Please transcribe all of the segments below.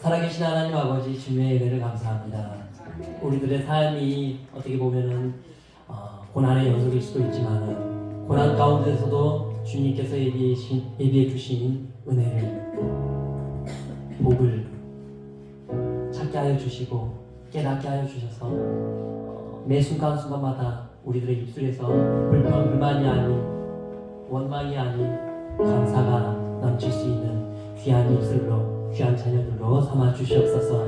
살아계신 하나님 아버지 주님의 예배를 감사합니다. 우리들의 삶이 어떻게 보면은 어, 고난의 연속일 수도 있지만 고난 가운데서도 주님께서 예비해 주신, 예비해 주신 은혜를 복을 찾게 하여 주시고 깨닫게 하여 주셔서 어, 매 순간 순간마다 우리들의 입술에서 불평 불만이 아닌 원망이 아닌 감사가 넘칠 수 있는 귀한 입술로 귀한 자녀들로 삼아 주시옵소서.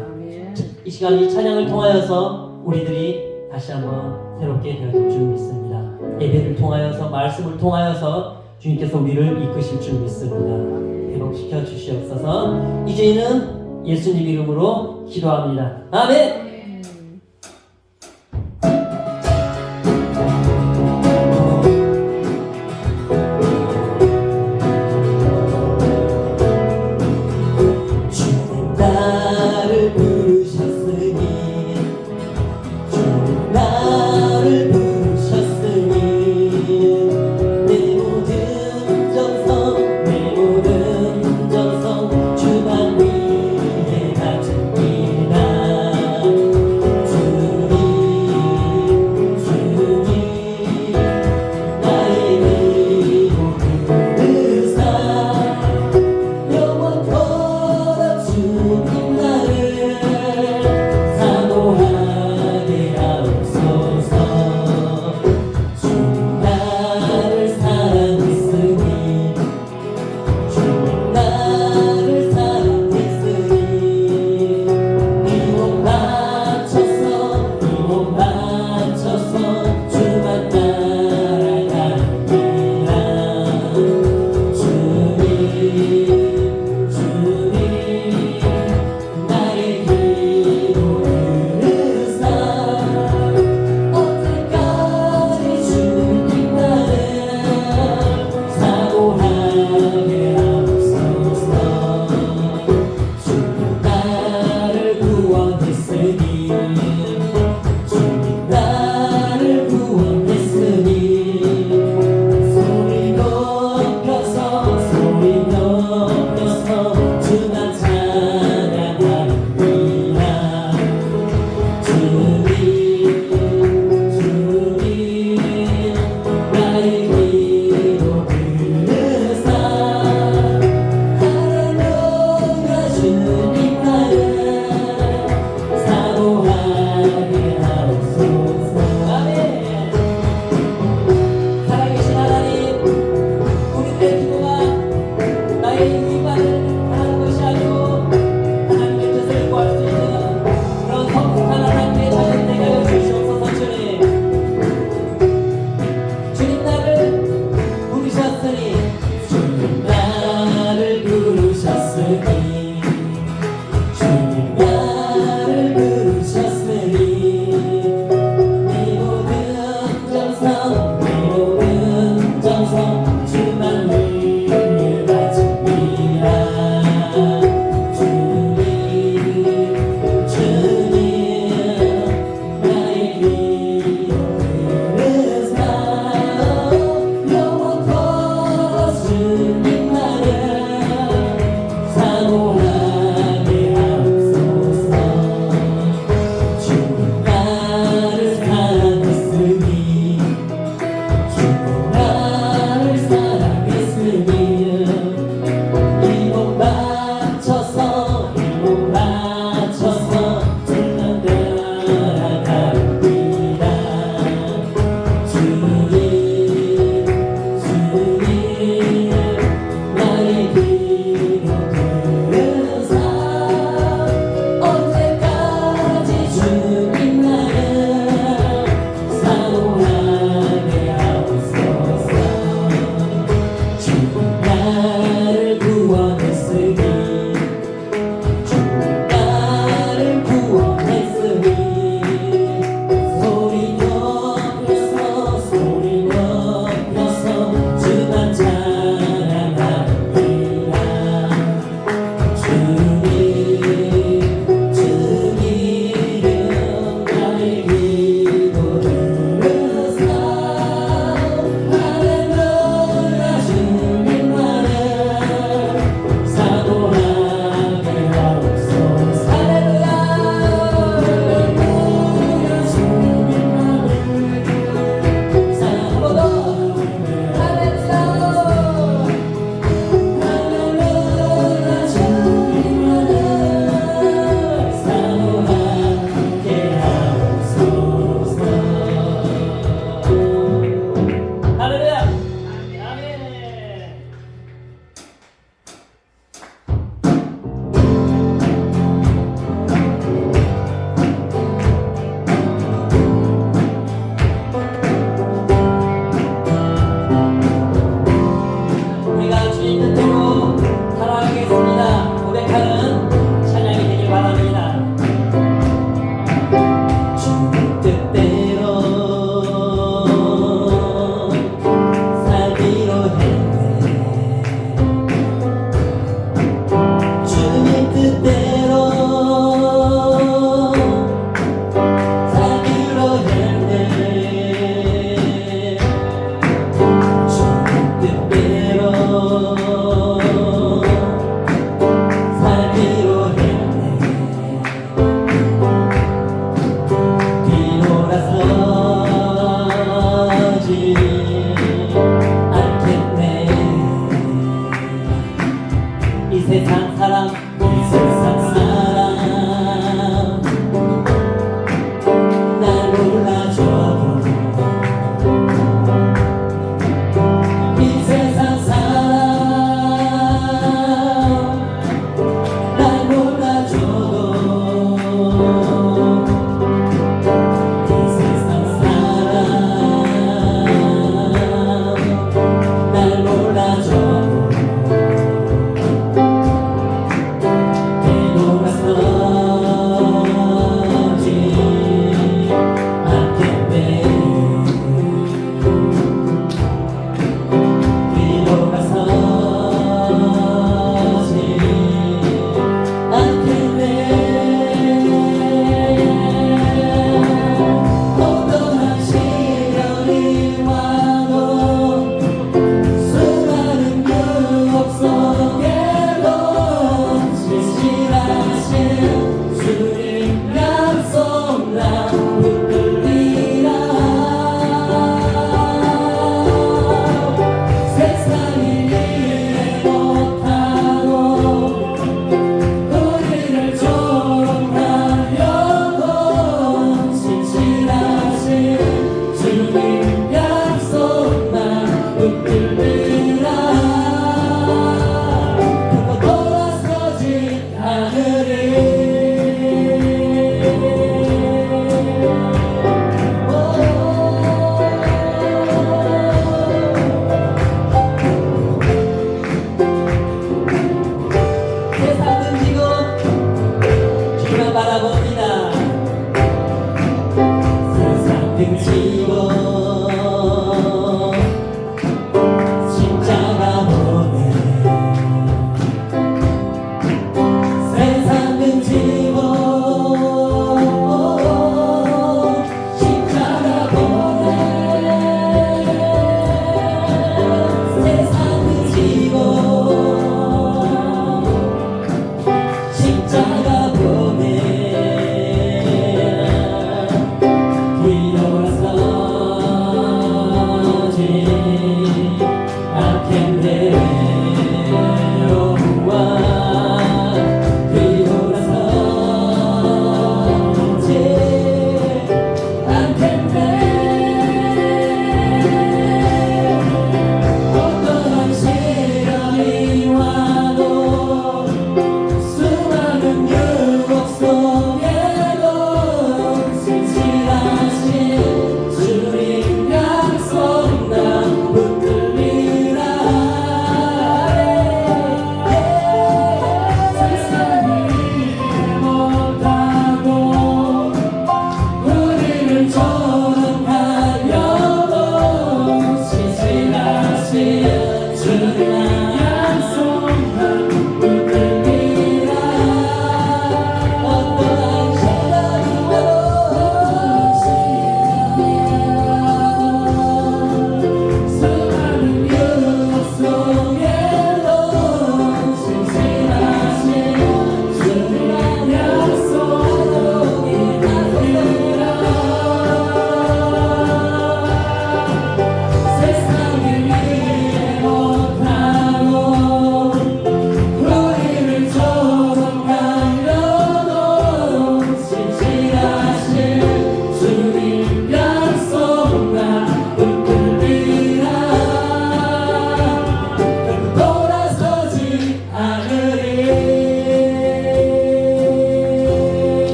이 시간 이 찬양을 통하여서 우리들이 다시 한번 새롭게 되어질 줄 믿습니다. 예배를 통하여서 말씀을 통하여서 주님께서 우리를 이끄실 줄 믿습니다. 회복시켜 주시옵소서. 이제는 예수님 이름으로 기도합니다. 아멘. yeah.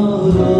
amor.